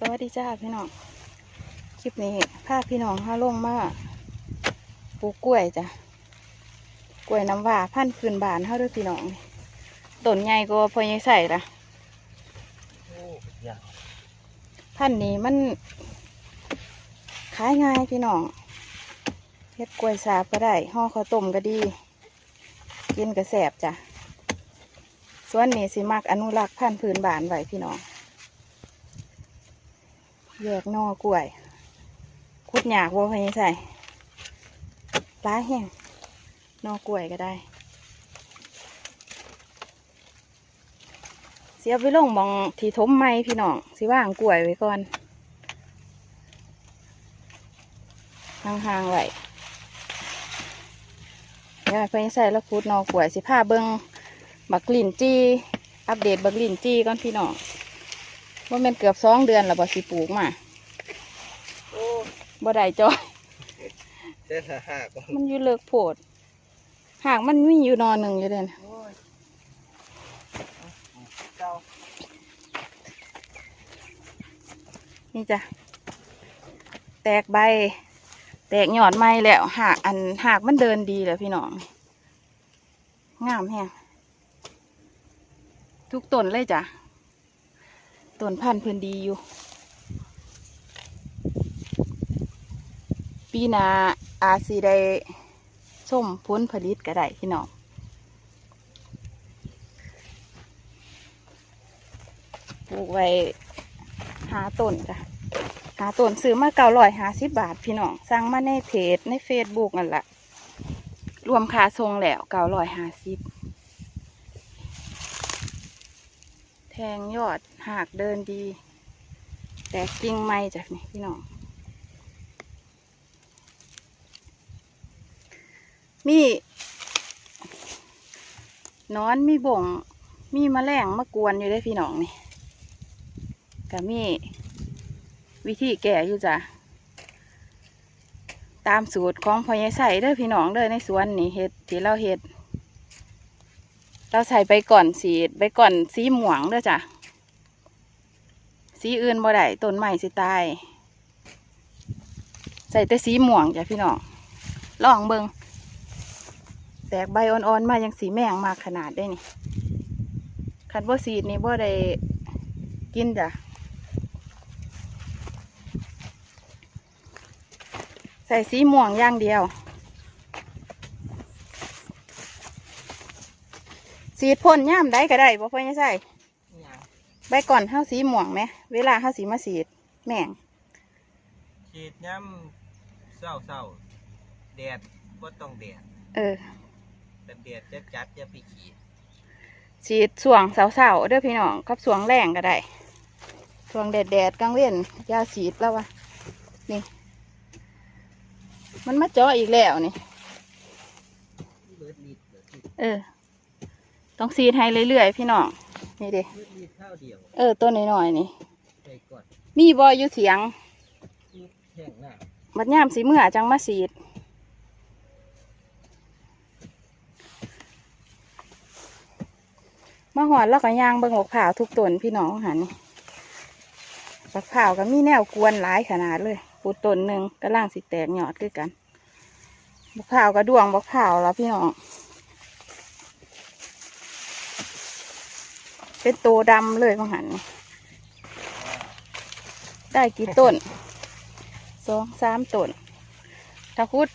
สวัสดีจ้าพี่น้อง คลิปนี้พาพพี่น้องห้าลงมาปลูกกล้วยจ้ะ กล้วยน้ำว้าพันพื้นบานเฮาเด้วยพี่น้องต้นใหญ่ก็พอยังใส่ละโอ้ยาวพันนี้มันขายง่ายพี่น้องเฮ็ดกล้วยสาบก็ได้ห่อข้าวต้มก็ดี กินก็แสบจ้ะ ส่วนนี้สิมักอนุรักษ์พันธุ์พื้นบานไว้พี่น้อง แยกนอกล้วย คุดหยากวัวพยังใส่ร้าแห้งนอกล้วยก็ได้ เสียไปลงมองทีทมไม้พี่น้องสิว่างกล้วยไว้ก่อนห่างๆไว้ยายพยังใส่แล้วคุดนอกล้วยสิผ้าเบิงบักกลิ่นจี้อัปเดตบักกลิ่นจี้ก่อนพี่น้อง ว่าเป็นเกือบสองเดือนแล้วบ่สิปลูกมาโอ้บ่ได้จอยเจ้าหาก็มันอยู่เลิกโพดหากมันมีอยู่นอนหนึ่งอยู่เด่นโอ้ยเจ้านี่จ้ะ แตกใบ แตกยอดไม้แล้วหากอันหากมันเดินดีแล้วพี่น้อง งามแฮงทุกต้นเลยจ้ะ ต้นพันธุ์เพื้นดีอยู่ ปีหนาอาจสีได้ส้มพ้นผลิตก็ได้พี่น้องปลูกไว้หาต้นจ้ะหาต้นซื้อมาเก้าร้อยหาสิบบาทพี่น้องสั่งมาในเพจในเฟซบุ๊กนั่นแหละรวมค่าทรงแล้วเก้าร้อยหาสิบ แทงยอดหากเดินดี แต่กิ่งไม้จากนี่พี่น้อง มีนอนมีบ่ง มีแมลงมากวนอยู่ได้พี่น้องนี่ก็มีวิธีแก้อยู่จ้ะตามสูตรของพ่อใหญ่ใส่เด้อพี่น้องเด้อในสวนนี่เฮ็ดที่เราเฮ็ด เราใส่ไปก่อนสีไปก่อนสีหม่วงเด้อจ้ะ สีอื่นบ่ได้ต้นใหม่สิตาย ใส่แต่สีหม่วงจ้ะพี่น้องลองเบิงแตกใบอ่อนๆมายังสีแมงมากขนาดได้นี่คันว่าสีนี่บ่ได้กินจ้ะใส่สีม่วงอย่างเดียว สีดพ่นย่ามได้ก็ได้บ่พ่อยังใส่หยังใบก่อนเฮาสีม่วงไหม เวลาเฮาสีมาสีดแม่งฉีดย้ำเศร้าเศร้าๆแดดก็ต้องแดดเออแต่แดดจะจัดจะไปขีดสีดสวงเสาๆเด้อพี่น้องกับสวงแรงก็ได้สวงแดดๆกลางเว้นอยาสีดแล้ววะนี่ มันมาเจาะอีกแล้วนี่เบิดลิดเบิดลิดเออ ต้องสีดให้เรื่อยๆพี่น้องนี่เด้เบิดลิดเท่าเดียวเออตัวน้อยๆนี่ไปก่อนมีบออยู่เถียงทุบแห้งหน้าบัดยามสีเมื่อจังมาสีดมาหอดแล้วก็ย่างเบิ่งบักผ่าวทุกต้นพี่น้องหันนี่บักผ่าวก็มีแนวกวนหลายขนาดเลยปูต้นหนึ่งก็ล่างสิแตกยอดคือกันบักผ่าวก็ดวงบักผ่าวแล้วพี่น้อง เป็นตัวดำเลยบางหันนี่ได้กี่ต้นสองสามต้นถ้าคุด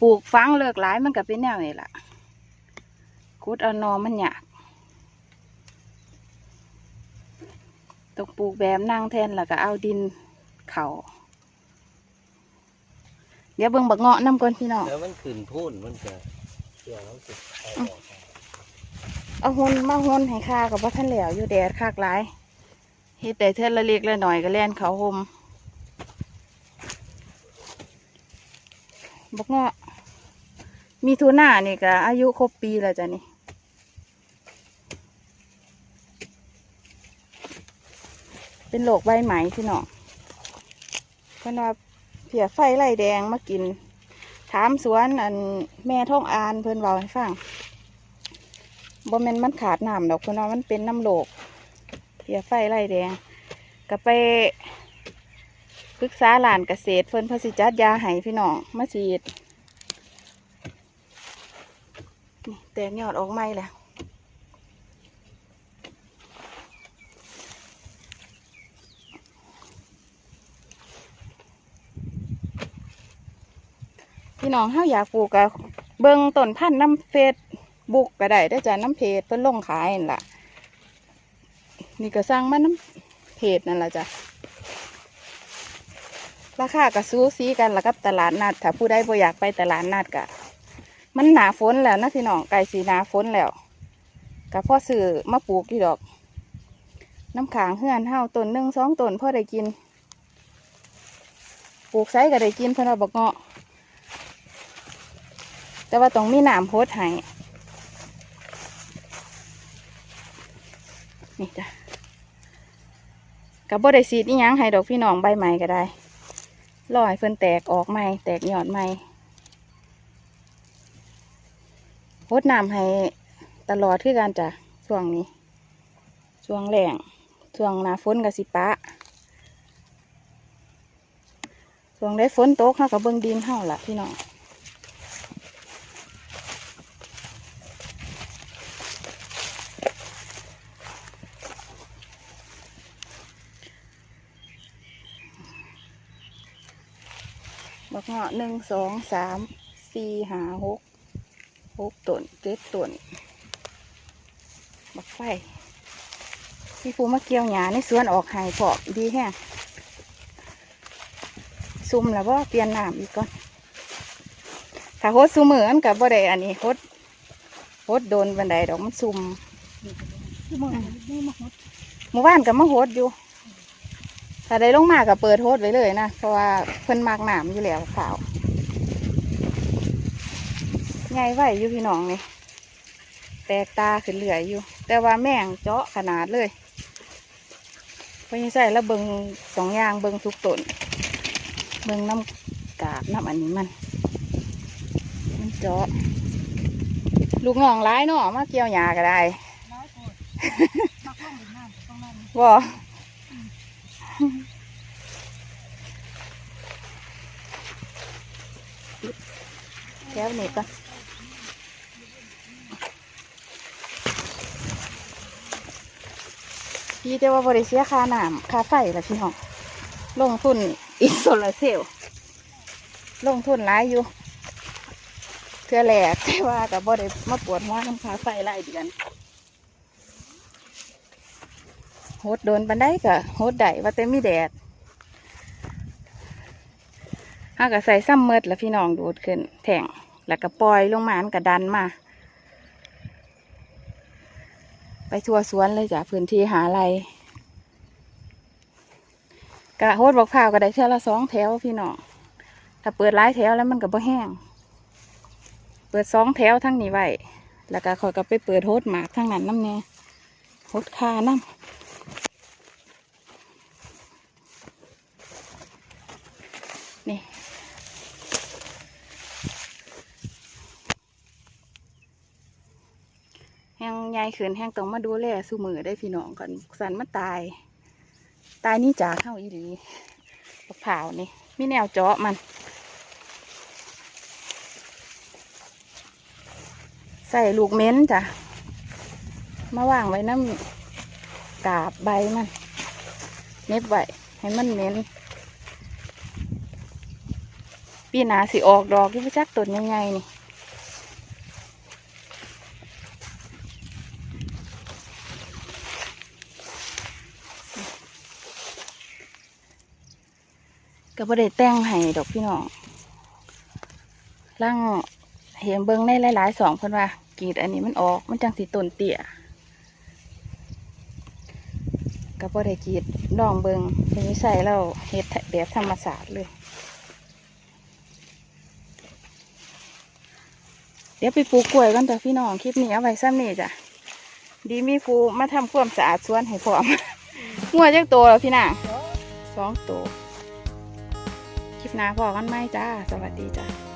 ปลูกฟังเลิกหลายมันก็เป็นแนวนี้ล่ะคุดเอานอมันยากต้องปลูกแบบนั่งแทนแล้วก็เอาดินเขาเดี๋ยวเบิ่งบักเงาะน้ำก่อนพี่น้องแล้วมันขึ้นพูนมันจะเกี่ยวแล้วสุดเอาออก เอาหุนมาหุนให้ค่ากับว่าท่านเหลวอยู่แดดคากหลายเฮ็ดแต่เท่าละเล็กละหน่อยก็แล่นเขาหมบกเงาะมีทูน่านี่ก็อายุครบปีแล้วจ้ะนี่เป็นโรคใบไหมพี่น้อเพิ่นว่าเพียไฟไล่แดงมากิน ถามสวนอันแม่ท่องอานเพิ่นเว้าให้ฟัง บ่แม่นมันขาดน้ำดอกเพิ่นว่ามันเป็นน้ำโลกเพียไฟไล่แดงก็ไปปรึกษาหลานเกษตรเพิ่นพสิจัดยาให้พี่น้องมาฉีดนี่แตกยอดออกใหม่แล้วพี่น้องเฮาอยากปลูกกะเบิ่งต้นพันธุ์น้ำเฟซ บุกก็ได้ได้จ้ะน้ำเพจเพิ่นลงขายนั่นล่ะ นี่ก็สร้างมาน้ำเพจนั่นล่ะจ้ะราคาก็สูสีกันและกับตลาดนัดถ้าผู้ใดบ่อยากไปตลาดนัดกะมันหนาฝนแล้วนะพี่น้องไก่สีหนาฝนแล้วก็พ่อซื้อมาปลูกที่ดอก น้ำขางเฮือนเฮาต้นหนึ่งสองต้นพ่อได้กิน ปลูกไซก็ได้กินเพิ่นว่าบอกเงาะแต่ว่าต้องมีหน้ำโพดให้ นี่จ้ะกับบ่ได้สีดอีหยังให้ดอกพี่น้องใบใหม่ก็ได้รอให้เพิ่นแตกออกใหม่แตกยอดใหม่พดน้ำให้ตลอดคือการจ้ะช่วงนี้ ช่วงแรงช่วงหนาฝนกับสิปะช่วงได้ฝนตกเฮากับเบิ่งดินเฮาละพี่น้อง บักเงาะหนึ่งสองสามสี่หาหกหกต้นเจ็ดต้นบักไฟพี่ฟูมาเกี่ยวหญ้าในสวนออกไห้พอกดีแฮงซุ่มแล้วว่าเปลี่ยนน้ำอีกก่อนถ้าโคดซุมืออันกับบ่ได้อันนี้โคดโคดโดนบันไดดอกมันซุ่มที่มือนี่มาหดหมู่บ้านกับมาโฮดอยู่ ถ้าได้ลงมากับเปิดโฮดไว้เลยนะ เพราะว่าเพิ่นมากหนามอยู่แล้วขาวใหญ่ไหวอยู่พี่น้องนี่แตกตาขึ้นเหลืออยู่ แต่ว่าแม่งเจาะขนาดเลยเพราะยังใส่แล้วเบิงสองอย่างเบิงทุกต้นเบิงน้ำกาบน้ำอันนี้มันมันเจาะลูกน้องร้ายเนาะมาเกี่ยวหญ้าก็ได้ร้ายโกดมักล่องเป็นน้ำต้องนั่นบ่ แก้วนี่ก็พี่แต่ว่าบริเสียค่าน้ำค่าไฟละพี่น้องลงทุนอีกโซลาเซลล์ลงทุนหลายอยู่เทื่อแหลกแต่ว่ากับบริมาปวดหัวน้ำค่าไฟหลายเดือน โฮดโดนปันได้กะโฮดได้ว่าแต่มีแดดห้าก็ใส่ซ้ำเมิดแล้วพี่น้องดูดขึ้น แทงแล้วก็ปล่อยลงมาอันก็ดันมา ไปทัวสวนเลยจ้ะพื้นที่หาอะไรกะโฮดบอกข้าวก็ได้เท่าละสองแถวพี่น้องถ้าเปิดหลายแถวแล้วมันก็บ่แห้ง เปิดสองแถวทั้งนี้ไว้แล้วก็คอยก็ไปเปิดโฮดหมากทั้งนั้นน้ำเนี่ยโฮดคาน้ำ นี่แห้ง ใหญ่ขึ้นแห้งต้องมาดูแลสู้มือได้พี่น้องก่อนสันมันตาย ตายนี่จากเข้าอีหลีบักเผานี่มีแนวเจาะมันใส่ลูกเม้นจ้ะ มาวางไว้น้ำกาบใบมัน เน็บไว้ให้มันเม็นปีหนาสิออกดอกที่พจักต้นใหญ่ๆนี่ ก็บ่ได้แต่งให้ดอกพี่น้องร่างเห็นเบิงในหลายๆสองเพิ่นว่ากรีดอันนี้มันออกมันจังสิต้นเตี้ยก็บ่ได้กรีดลองเบิงเพิ่นใส่แล้วเฮ็ดแบบธรรมศาสตร์เลย เดี๋ยวไปปลูกกล้วยกันจ้ะพี่น้องคลิปนี้เอาไว้ซ้ำนี่จ้ะดีมีฟูมาทำความสะอาดสวนให้พร้อมงัวจักโตแล้วพี่นางสองโตว คลิปหน้าพอกันไหมจ้า สวัสดีจ้า